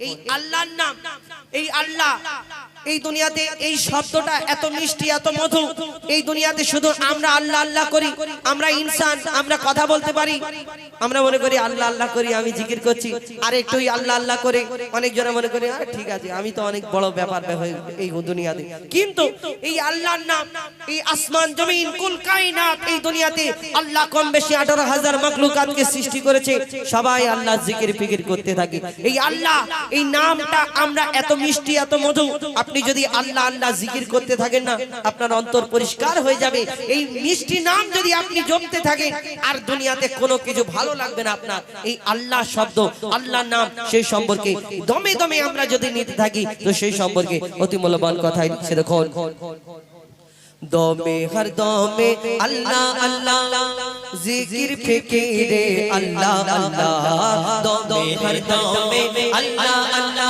এই আল্লাহর নাম এই আল্লাহ এই দুনিয়াতে এই শব্দটা এত মিষ্টি, এত মধু। এই দুনিয়াতে শুধু আমরা আল্লাহ আল্লাহ করি, আমরা ইনসান, আমরা কথা বলতে পারি। আমরা মনে করি আল্লাহ আল্লাহ করি, আমি জিকির করছি। আর একটু আল্লাহ আল্লাহ করে, অনেক জনে মনে করি, "আরে ঠিক আছে, আমি তো অনেক বড় ব্যাপার হয়ে এই দুনিয়াতে। কিন্তু এই আল্লাহর নাম, এই আসমান জমিন, কুল কায়নাত এই দুনিয়াতে আল্লাহ কম বেশি আঠারো হাজার মাকলুকাতকে সৃষ্টি করেছে। সবাই আল্লাহ জিকির ফিকির করতে থাকে। এই আল্লাহ, এই নামটা আমরা এত মিষ্টি, এত মধু আপনি যদি আল্লাহ আল্লাহ জিকির করতে থাকেন না, আপনার অন্তর পরিষ্কার হয়ে যাবে। এই মিষ্টি নাম যদি আপনি জমতে থাকেন, আর দুনিয়াতে কোনো কিছু ভালো লাগবে না আপনার। এই আল্লাহ শব্দ, আল্লাহ নাম, সেই সম্পর্কে দমে দমে আমরা যদি নিতে থাকি, তো সেই সম্পর্কে অতি মূল্যবান কথাই লিখছে দেখুন। দমে হর দমে আল্লাহ আল্লাহ, জিকির ফিকিরে আল্লাহ আল্লাহ। দমে হর দমে আল্লাহ আল্লাহ।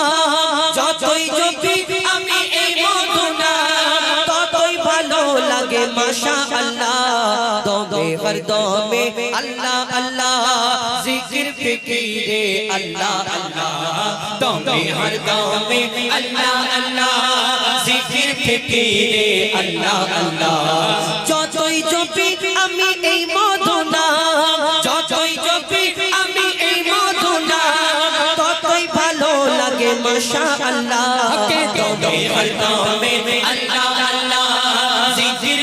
দমে হর দমে আল্লাহ আল্লাহ, জিকির ফিকিরে। আল্লাহ আল্লাহ, দমে হর দমে। আল্লাহ আল্লাহ, জিকির ফিকিরে। আল্লাহ আল্লাহ, যতই জপি আমি এই মধুনা। যতই জপি আমি এই মধুনা। ততই ভালো লাগে মাশা আল্লাহ দমে হর দমে। আল্লাহ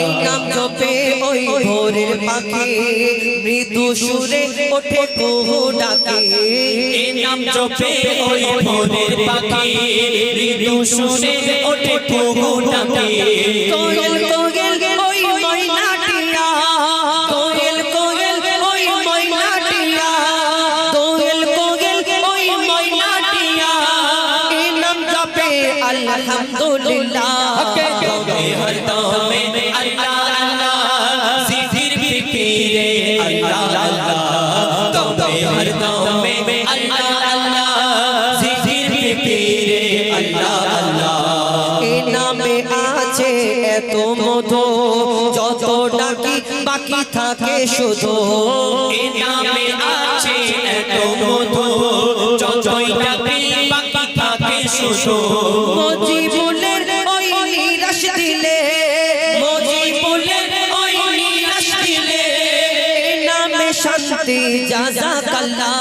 এই নাম জপে ওই ভোরের পাখি মৃদু সুরে ওঠে কুহু ডাকে। এই নাম জপে ওই ভোরের পাখি মৃদু সুরে ওঠে কুহু ডাকে। কোয়েল কোয়েল শান্তি জাযাকাল্লাহ।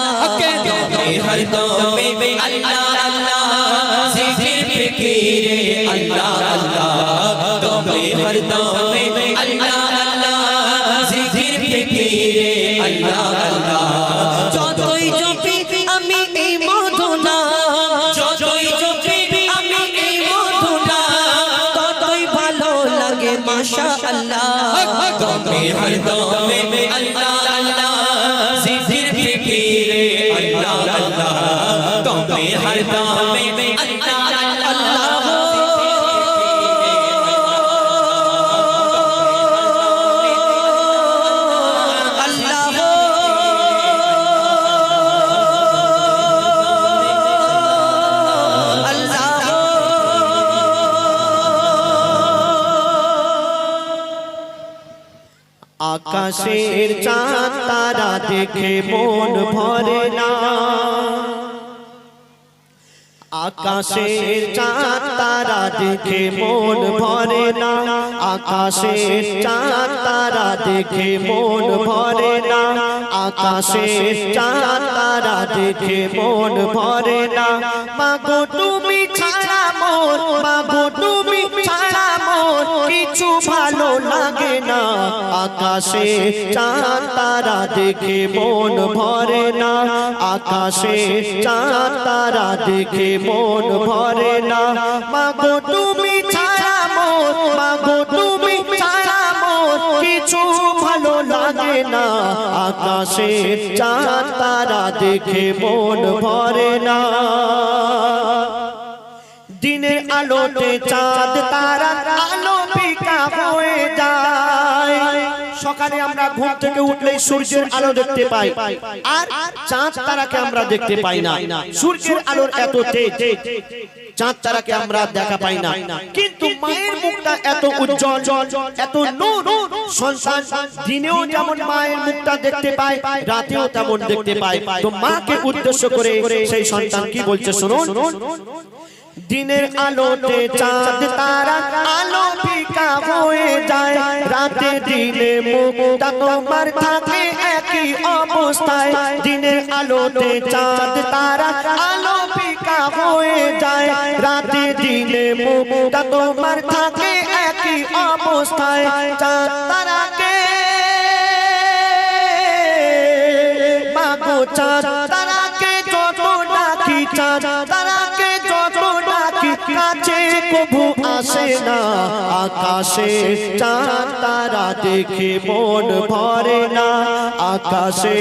তবে হর দমে আল্লাহ আল্লাহ। জিকির ফিকিরে আল্লাহ আল্লাহ। তবে হর দমে আল্লাহ আল্লাহ। জিকির ফিকিরে আল্লাহ আল্লাহ। যতই জপি আমি এই মধুনা যতই জপি আমি এই মধুনা ততই ভালো লাগে মাশা আল্লাহ তবে হর দমে দেখে মন ভরে না। আকাশের চাঁদ তারা দেখে মন ভরে না। আকাশের চাঁদ তারা দেখে মন ভরে না। আকাশে চাঁদ তারা দেখে মন ভরে না। মাগো, তুমি ছাড়া মোর মাগো আকাশে, চাঁদ তারা দেখে মন ভরে না। আকাশে, চাঁদ তারা দেখে মন ভরে না। মাগো, তুমি ছাড়া মোর মাগো, তুমি ছাড়া মোর কিছু ভালো লাগে না। আকাশে, চাঁদ তারা দেখে মন ভরে না। দিনের আলোতে চাঁদ তারা আলো যায় সকালে আমরা ঘুম থেকে উঠলেই সূর্যের আলো দেখতে পাই। আর চাঁদ তারাকে আমরা দেখতে পাই না। সূর্যের আলোর এত তেজ, চাঁদ তারাকে আমরা দেখা পাই না। কিন্তু মায়ের মুখটা এত উজ্জ্বল, এত নূর সন্তান দিনেও যেমন মায়ের মুখটা দেখতে পায়, রাতেও তেমন দেখতে পায়। তো মাকে উদ্দেশ্য করে সেই সন্তান কি বলছে, শুনুন। দিনের আলোতে চাঁদ তারা আলো ফিকা হয়ে যায়। রাতে দিনে মুখটা তোমার থাকে একই অবস্থায়। দিনের আলোতে চাঁদ তারা আলো ফিকা হয়ে যায়। রাতে দিনে মুখটা তোমার থাকে একই অবস্থায়। চাঁদ তারাকে মাগো চাঁদ তারাকে যত ডাকি চাঁদ কাছে কবু আসে না। আকাশে চাঁদ, তারা দেখে মন ভরে না। আকাশে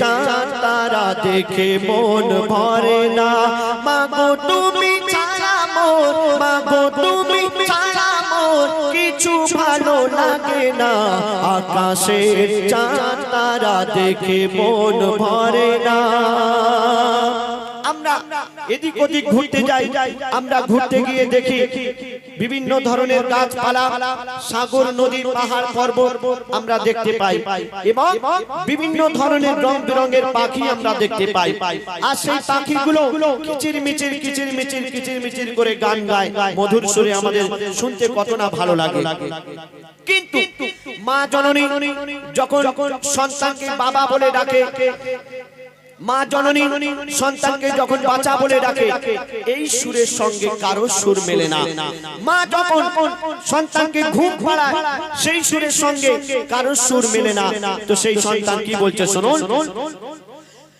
চাঁদ, তারা দেখে মন ভরে না। মাগো, তুমি মাগো, তুমি কিছু ভালো লাগে না। আকাশে চাঁদ, তারা দেখে মন ভরে না। আমরা এদিক ওদিক ঘুরতে যাই, আমরা ঘুরতে গিয়ে দেখি বিভিন্ন ধরনের গাছপালা, সাগর, নদী, পাহাড়, পর্বত আমরা দেখতে পাই এবং বিভিন্ন ধরনের রং বেরঙের পাখি আমরা দেখতে পাই। আর সেই পাখিগুলো কিচির মিচির কিচির মিচির কিচির মিচির করে গান গায়। মধুর সুরে আমাদের শুনতে কত না ভালো লাগে। কিন্তু মা জননী যখন সন্তানকে বাবা বলে ডাকে মা জননী সন্তানকে যখন বাঁচা বলে ডাকে, এই সুরের সঙ্গে কারও সুর মেলে না। মা যখন সন্তানকে ঘুম পাড়ায়, সেই সুরের সঙ্গে কারও সুর মেলে না। তো সেই সন্তান কি বলছে, শুনুন।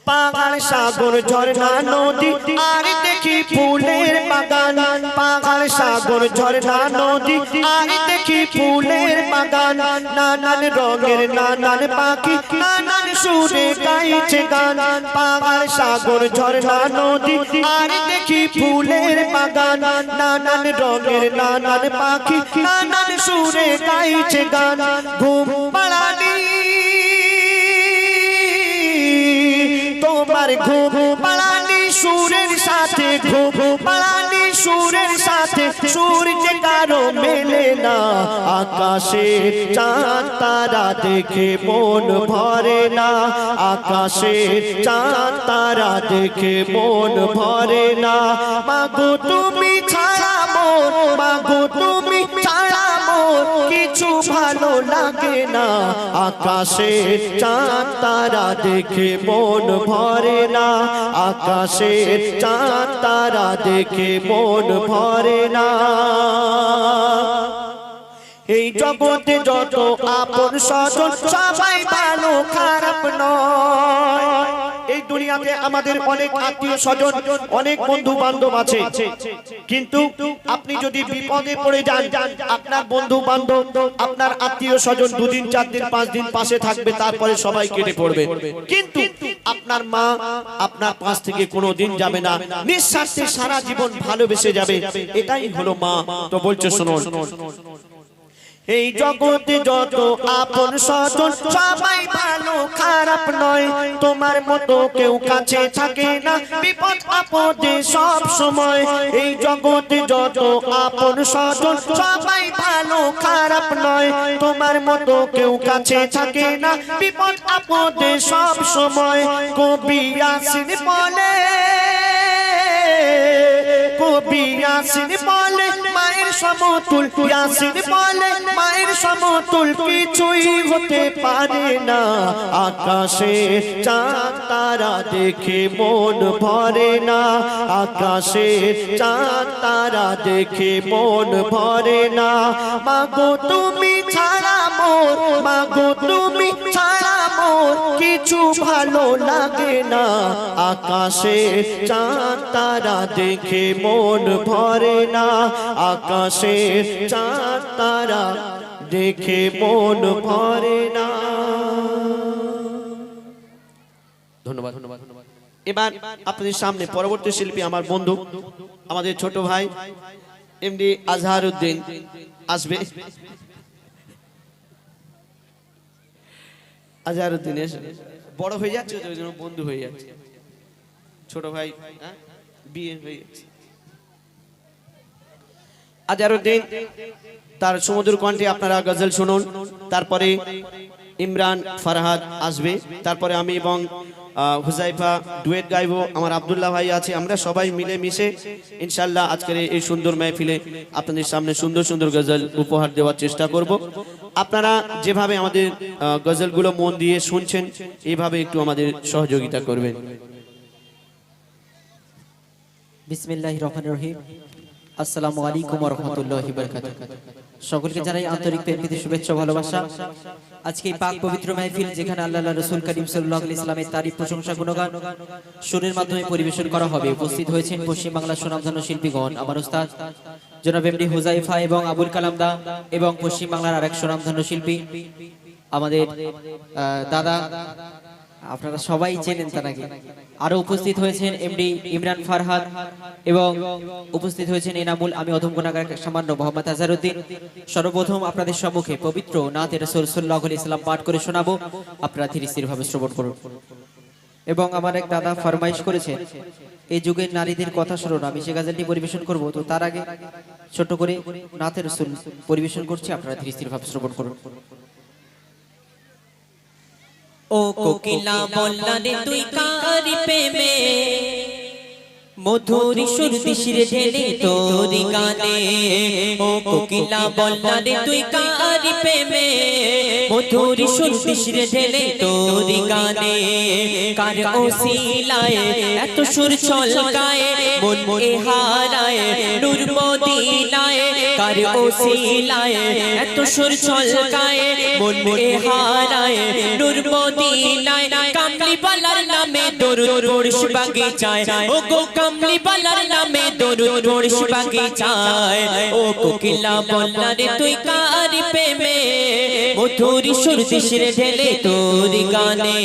পাহাড় সাগর, ঝর্ণা নদী, আর দেখি ফুলের বাগান। পাহাড় সাগর, ঝর্ণা নদী, আর দেখি ফুলের বাগান। নানান রঙের, নানান পাখি, নানান সুরে গাইছে গান। পাহাড় সাগর, ঝর্ণা নদী, আর দেখি ফুলের বাগান। নানান রঙের, নানান পাখি, নানান সুরে গাইছে গান। ঘুম পাড়ানি তোমার ঘুম পালানি সুরের সাথে ঘুম। পালানি সুরের সাথে সূর্য কারও মেলে না। আকাশে চাঁদ তারা দেখে মন ভরে না। আকাশে চাঁদ তারা দেখে মন ভরে না। মাগো তুমি ছাড়া মোর মাগো তুমি ভালো লাগে না। আকাশে চাঁদ, তারা দেখে মন ভরে না। আকাশে চাঁদ, তারা দেখে মন ভরে না। এই জগতে যত আপন স্বজন, সবাই ভালো, খারাপ নয়। এই দুনিয়াতে আমাদের অনেক আত্মীয় স্বজন, অনেক বন্ধু বান্ধব আছে। কিন্তু আপনি যদি বিপদে পড়ে যান, আপনার বন্ধু বান্ধব আপনার আত্মীয় স্বজন দুদিন, চার দিন, পাঁচ দিন পাশে থাকবে, তারপরে সবাই কেটে পড়বে। কিন্তু আপনার মা আপনার পাশ থেকে কোনো দিন যাবে না। নিঃস্বার্থে সারা জীবন ভালোবেসে যাবে। এটাই হলো মা। তো বলছে শুনুন এই জগতে যত আপন স্বজন, সবাই ভালো, খারাপ নয়। তোমার মতো কেউ কাছে থাকে না। বিপদ আপদে সব সময়। এই জগতে যত আপন স্বজন, সবাই ভালো, খারাপ নয়। তোমার মতো কেউ কাছে থাকে না। বিপদ আপদে সব সময়। কবি আসিন বলে, কবি ইয়াসিন বলে সমতুল ইয়াসিন বলে, মায়ের সমতুল কিছুই হতে পারে না। আকাশে চাঁদ, তারা দেখে মন ভরে না। আকাশে চাঁদ, তারা দেখে মন ভরে না। মাগো তুমি ছাড়া মোর, মাগো তুমি কিছু ভালো লাগে না। আকাশে চাঁদ, তারা দেখে মন ভরে না। আকাশে চাঁদ, তারা দেখে মন ভরে না। ধন্যবাদ ধন্যবাদ এবার আপনাদের সামনে পরবর্তী শিল্পী আমার বন্ধু, আমাদের ছোট ভাই এমডি আজহার উদ্দিন আসবে। আজহার উদ্দিন এসে। বড় হয়ে যাচ্ছে ওই জন্য বন্ধু হয়ে যাচ্ছে ছোট ভাই হ্যাঁ? বিয়ে হয়ে যাচ্ছে দিন তার সমুদ্র কণ্ঠে আপনারা গজল শুনুন, তারপরে ইমরান, ফারহাদ আসবে, তারপরে আমি এবং হুজাইফা ডুয়েট গাইবো, আমার আব্দুল্লাহ ভাই আছে, আমরা সবাই মিলে মিশে ইনশাল্লাহ আজকের এই সুন্দর মেহফিলে আপনাদের সামনে সুন্দর সুন্দর গজল উপহার দেওয়ার চেষ্টা করব। আপনারা যেভাবে আমাদের গজলগুলো মন দিয়ে শুনছেন, এইভাবে একটু আমাদের সহযোগিতা করবেন। বিসমিল্লাহ রহমান রহিম। আসসালামু আলাইকুম রহমতুল্লাহ বারকাত সকলকে জানাই আন্তরিক প্রেমীদের শুভেচ্ছা, ভালোবাসা। আজকে এই পাক পবিত্র মাহফিল যেখানে আল্লাহ রসুল করিম সাল্লাহ ইসলামের তারিফ, প্রশংসা, গুণগান, সুরের মাধ্যমে পরিবেশন করা হবে। উপস্থিত হয়েছেন পশ্চিমবাংলার সুনামধন্য শিল্পীগণ, আমার উস্তাদ জনাব এমডি হুজাইফা এবং আবুল কালাম দা এবং পশ্চিমবাংলার আরেক সুনামধন্য শিল্পী, আমাদের দাদা আপনারা সবাই চেনেন তাকে আরও উপস্থিত হয়েছেন এমডি ইমরান ফারহাদ এবং উপস্থিত হয়েছেন এনামুল, আমি অধম গুণাগার, সামান্য মোহাম্মদ আজারউদ্দিন। সর্বপ্রথম আপনাদের সম্মুখে পবিত্র নাথ রসুল সাল্লাহ ইসলাম পাঠ করে শোনাবো। আপনারা ধীরে স্থির ভাবে শ্রবণ করুন। এবং আমার এক দাদা ফরমাইশ করেছেন এই যুগের নারীদের কথা শুনুন আমি সে গাজালটি পরিবেশন করব। তো তার আগে ছোট করে নাথের রসুল পরিবেশন করছি, আপনারা ধীরে স্থির ভাবে শ্রবণ করুন। ও কোকিলা বললা রে তুই কারি প্রেমে? মধুর সুর দিশিরে ঢেলে তোরি গানে। ও কোকিলা বললা রে তুই কারি প্রেমে? মধুর সুর দিশিরে ঢেলে তোরি গানে। কার ওসিলায় এত সুর ছলকায়। মন এ হারায় নূর মদিনায়। কার ওসিলায়? এত সুর ছলকায়। মন এ হারায় নূর মদিনায় কামলি বালার নামে দরুদ পড়িস বাগিচায় ও গো কামলি বালার নামে পড়িস বাগিচায় ও কোকিলা বললা রে তুই কারি প্রেমে? মধুরি সুর দিশির ঢেলে তোর গানে।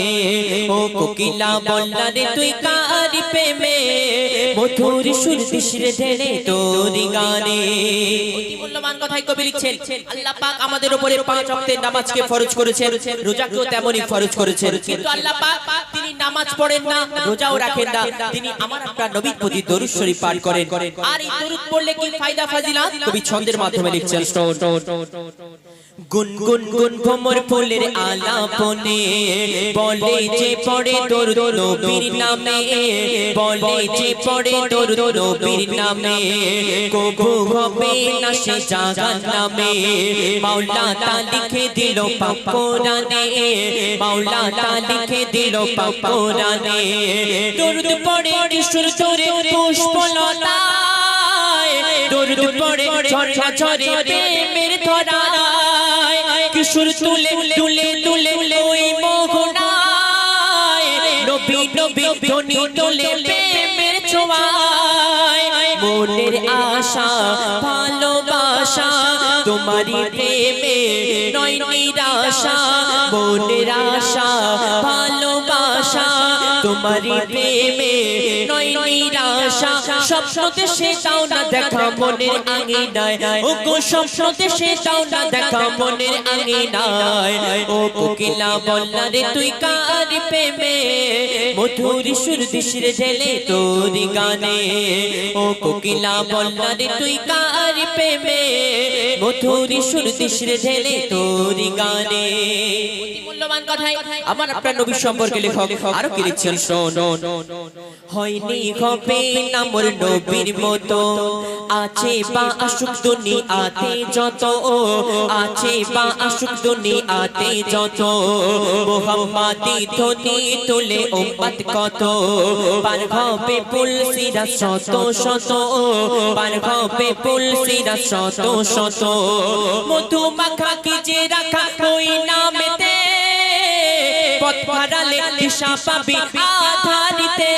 ও কোকিলা বললা রে তুই কারি প্রেমে? মধুরি সুর দিশরে ঢেলে তোর গানে অতি মূল্যবান কথাই কবি লিখছেন আল্লাহ পাক আমাদের উপরে পাঁচ ওয়াক্তের নামাজকে ফরজ করেছেন রোজাকেও তেমনই ফরজ করেছেন কিন্তু আল্লাহ পাক তিনি নামাজ পড়েন না রোজাও রাখেন না তিনি আমার আপনার নবীর প্রতি দরুদ শরীফ পাঠ করেন আর এই দরুদ পড়লে কি ফায়দা ফাজিলাত কবি ছন্দের মাধ্যমে লিখছেন গুন গুন গুন ভ্রমর ফুলের আলাপনে বলে যে পড়ে দরুদ নবীর নামে, বলে যে পড়ে দরুদ নবীর নামে, কবু হবে না সে জাগান নামে। মাওলা তা লিখে দিল পাক কোরআনে, মাওলা তা লিখে দিল পাক কোরআনে। দরুদ পড়ে কিশোর তোরে পুষ্পলতায়, দরুদ পড়ে ঝরঝা ঝরে প্রেমের কিশোর তুলে তুলে তুলে ওই মনের আশা, ভালোবাসা তোমারি প্রেমে নয় নিরাশা। মনের আশা, ভালোবাসা তোমারই প্রেমে নয় নিরাশা। স্বপ্নতে সে দাও না দেখা মনের আঙিনায়। ও গো স্বপ্নতে সে দাও না দেখা মনের আঙিনায়। ও কোকিলা বললা রে তুই কার প্রেমে? মধুর সুর দিশরে ঢেলে তোর গানে। ও কোকিলা বললা রে তুই কার প্রেমে? মধুর সুর দিশরে ঢেলে তোর গানে। মূল্যবান কথাই। আমার আপনার নবী সম্পর্কে লেখক আরও কি লিখছেন শোন। হয়নি হবে না মোর নবীর মতো। আছে বা আসুক দুনিয়াতে যত, আছে বা আসুক দুনিয়াতে যত। মোহাম্মদি ধ্বনি তুলে উম্মত কত। পার হবে পুল সিরা শত শত। পার হবে পুল সিরা শত শত। মধু মাখা কি যে রাখা ওই নামেতে পথ দিশা পাবি আধারিতে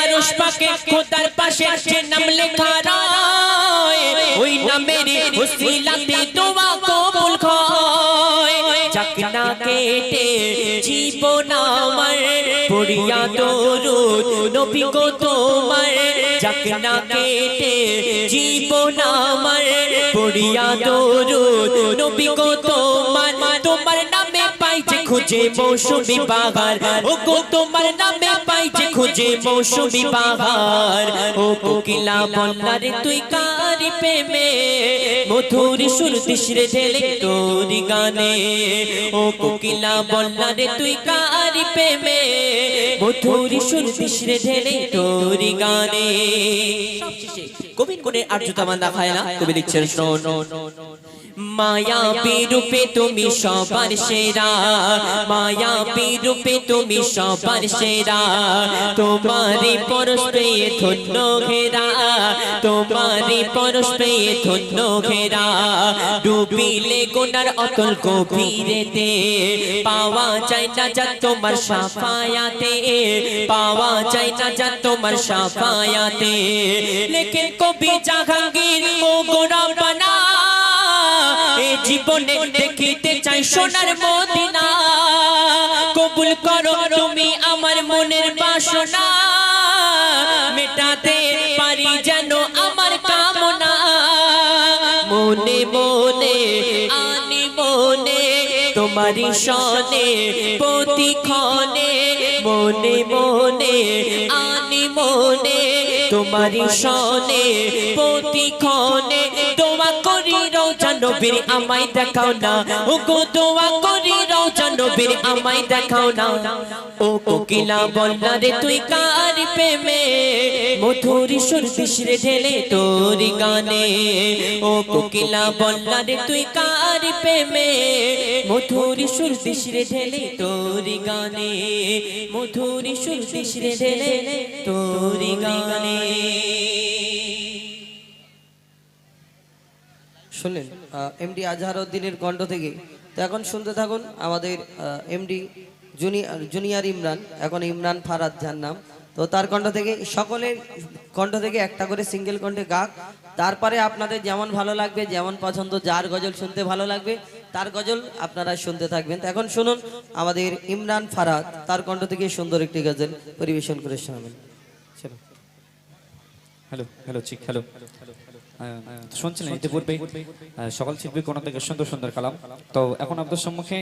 আরশ পাকে খোদার পাশে নাম লেখা রয়, ওই দোয়া কবুল হয়। কেটে জীবন আমার, পড়িয়া দরুদ নবী গো তোমার। না কেটে জীবন আমার, পড়িয়া দরুদ নবী গো তোমার। খুঁজে মৌসুমি বাগার ও তোমার নামে পাই খুঁজে মৌসুমি বাগার ও কোকিলা বন্যারে তুই কারি প্রেমে মধুর সুর ঢেলে তোর গানে ও কোকিলা বন্যারে তুই কারি প্রেমে মধুর সুর দিশরে ঢেলে তোর গানে কবির কোনে আর্যতা মান্দা খায় না কবি লিখছেন শোন মায়া রূপে তুমি সবার সেরা মায়া রূপে তুমি সবার সেরা। তোমারি পরশ পেয়ে ধন্য ঘেরা তোমারি পরশ পেয়ে ধন্য ঘেরা। ডুবিলে গোনার অতল গভীরেতে, পাওয়া যায় না যা তোমার সাফায়াতে, পাওয়া যায় না যা তোমার সাফায়াতে। লেকিন কবি জাহাঙ্গীর, ও গোরাবানা এ জীবনে দেখিতে চাই সোনার মদিনা। কবুল করো তুমি আমার মনের বাসনা। মেটাতে পারি যেন আমার কামনা। মনে মনে, আনি মনে তোমারি সনে, প্রতিক্ষণে। মনে মনে, আনি মনে তোমারি সনে প্রতিক্ষণে দোয়া করি রও নবীর আমায় দেখাও না। ও গো দোয়া করি রও নবীর আমায় দেখাও না। ও কোকিলা বল্লা, রে তুই কার প্রেমে? মধুর সুর দিশরে ঢেলে তোর গানে। ও কোকিলা বলনা রে তুই কার প্রেমে? মধুর সুর দিশরে ঢেলে তোর গানে। মধুর সুর দিশরে ঢেলে তোর গানে। শুনলেন এমডি আজহারউদ্দিনের কণ্ঠ থেকে। তো এখন শুনতে থাকুন আমাদের এমডি জুনিয়র জুনিয়র ইমরান, এখন ইমরান ফারাদ যার নাম। তো তার কণ্ঠ থেকে সকলের কণ্ঠ থেকে একটা করে সিঙ্গেল কণ্ঠে গাক। তারপরে আপনাদের যেমন ভালো লাগবে যেমন পছন্দ যার গজল শুনতে ভালো লাগবে তার গজল আপনারা শুনতে থাকবেন। এখন শুনুন আমাদের ইমরান ফারাদ তার কণ্ঠ থেকে সুন্দর একটি গজল পরিবেশন করে শোনাবেন। চলো। Hello hello chick hello. শুনছিলেন ইতিপূর্বে? সকল শিল্পী কোন থেকে সুন্দর সুন্দর কালাম। তো এখন আপনাদের সম্মুখে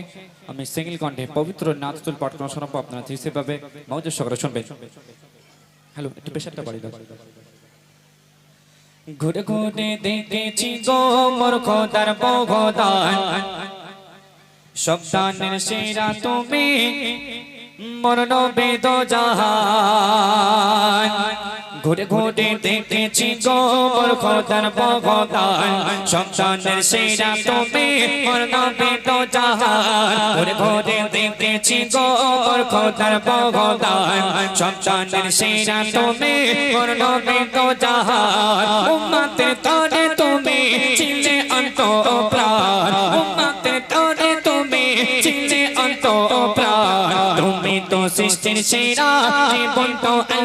আমি সিঙ্গেল কণ্ঠে পবিত্র নাচ নাচতুল পাঠ করা শোনাবো। আপনারা হিসেবে মৌজের সকলে শুনবেন। হ্যালো, একটু প্রেশারটা বাড়ি দাও। ঘুরে ঘুরে দেখেছি গো মোর খোদার বগদান সন্তানের সেরা তুমি, মরণ বেদ জাহান ঘুরে ঘুরে দেখেছি গো মোর খোদার বগদান সপ্তানের সেরা তুমি নবে দো জাহান। ঘুরে ঘুরে দেখেছি গো মোর খোদার বগদান সপ্তানের সেরা তুমি নবে দো জাহান। উম্মতের তরে তুমি চিলে অন্ত প্রাণ উম্মতের তরে সৃষ্টির সেরা জীবন তো আল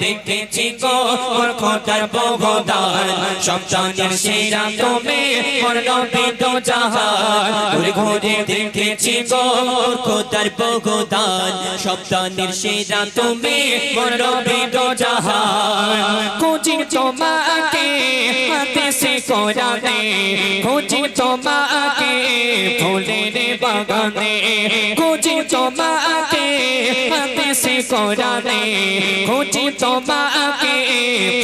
দেখেছি গো মোর খোদার বগদান সপ্তাহের সেরা তুমি মোর তো ঘুরে দেখেছি গো মোর খোদার বগদান সপ্তাহের সেরা তুমি মোর নবী খুঁজি তোমাকে সে কোরআনে খুঁজি তোমাকে, ফুলের বাগানে। খুঁজি তোমাকে হাতে সে কোরআনে, খুঁজি তোমাকে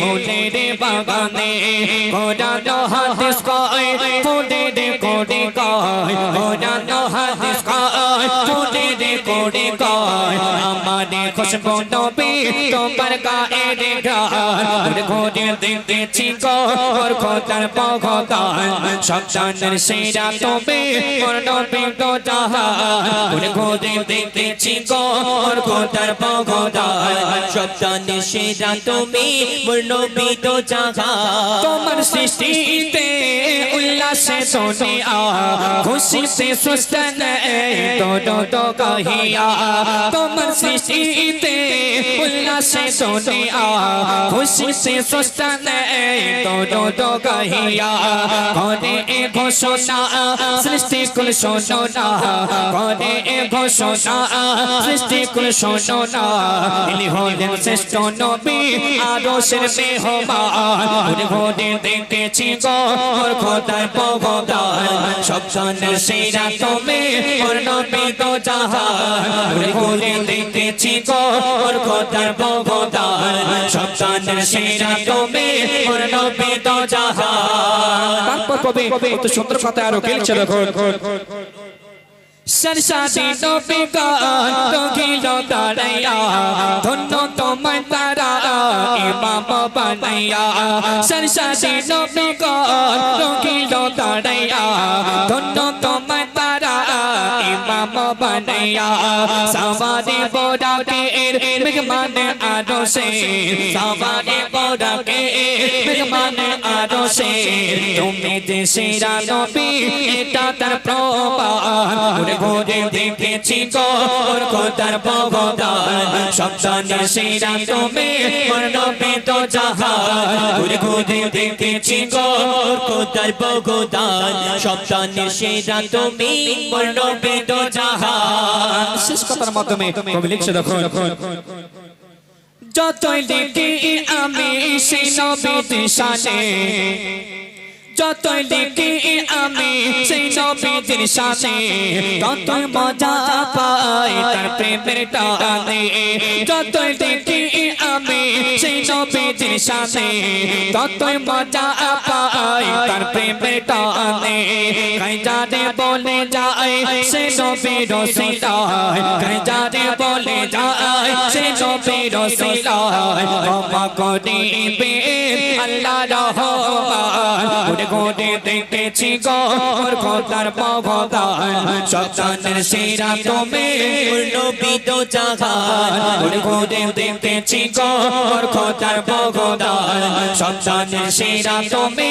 ফুলের বাগানে। কোরআন হাদিস কয়, ফুলের কোড়ে কয়। কোরআন হাদিস কয় ফুলে রে করে কয়। আমারে খুশবু নবী তোমার গায়ে রে গায় ঘুরে দেখতেছি গর খোদার পগদান সন্তানের সেরা তুমি মোর নবী তো জাহান ঘুরে দেখতেছি গর খোদার পগদান সন্তানের সেরা তুমি মোর নবী তো জাগা তোমার সৃষ্টিতে উল্লাসে সোনিয়া খুশিতে সুস্তন দোনো তো কহিয়া তোমার সৃষ্টিতে উল্লাসে সোনিয়া খুশিতে সুস্তন দোনো তো কহিয়া ঘরে এ ঘোষণা, সৃষ্টি কুল শোনা ঘরে এ ঘোষণা, সৃষ্টি কুল শোনা ইনি হলেন শ্রেষ্ঠ নবী আরশের মেহমান। ঘরে দেখেছি গর খোদার পগদান সবসানের সেরা তুমি মোর নবী তো জাহান ঘরে দেখেছি গর খোদার পগদান সবসানের সেরা তুমি মোর নবী তো জাহান। তারপর কবি কত সুন্দর কথা আরও খেলছে দেখুন। সরসাদি নবী গান রঙিল তারাইয়া ধন্য তোমার তারা ইমাম বানাইয়া সরসাদি নবী গান রঙিল তারাইয়া ধন্য তোমার তারা ইমাম বানাইয়া সাবারে বোরাকে এর মেহমান আরও সে সাবারে বোরাকে মেহমান আরও সে তুমি দেশেরা নবী এটা তার প্রমাণ ঘুরে ঘুরে দেখেছি গোর খোদার ভগদান সন্তানের সেরা তুমি নবী তো জাহান ঘুরে ঘুরে দেখেছি গোর খোদার ভগদান সন্তানের সেরা তুমি নবী তো জাহান। শেষ কথার মাধ্যমে কবি লিখছে দেখুন। যতই লিখি আমি সেই নবীর শানে যতই লিখি আমি সেই নবীর শানে ততই মজা পাই তার প্রেমের টানে যতই লিখি আমি সেই নবীর শানে ততই মজা পাই তার প্রেমের টানে কাই জানে বলে যায়, সে নবীর সিলায় কাই বলে যায়, সে নবীর সিলায় ক্ষমা করিবে আল্লাহ রহমান ঘুরে ঘুরে দেখতেছি গর খোদার ভগদান সন্তানের সেরা তুমি নবী তো জাগান ঘুরে ঘুরে দেখতেছি গর খোদার ভগদান সন্তানের সেরা তুমি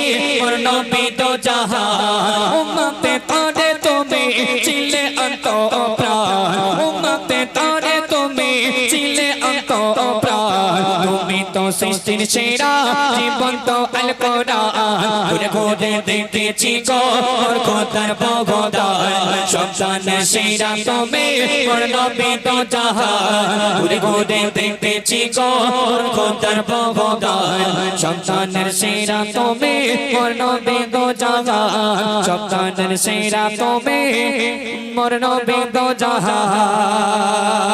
নবী তো জাহান। উম্মতে তারে তুমি চিলে অন্ত প্রাণ উম্মতে তারে তুমি চিলে অন্ত প্রাণ তুমি তো সৃষ্টির সেরা জীবন তো আল কোরআন ঘুরে ঘুরে দেখতেছি গর খোদার ভগদান সন্তানের সেরা তুমি মোর নবী তো জাহান ঘুরে ঘুরে দেখতেছি গর খোদার ভগদান সন্তানের সেরা তুমি মোর নবী তো জাহান সন্তানের সেরা তুমি মোর নবী তো জাহান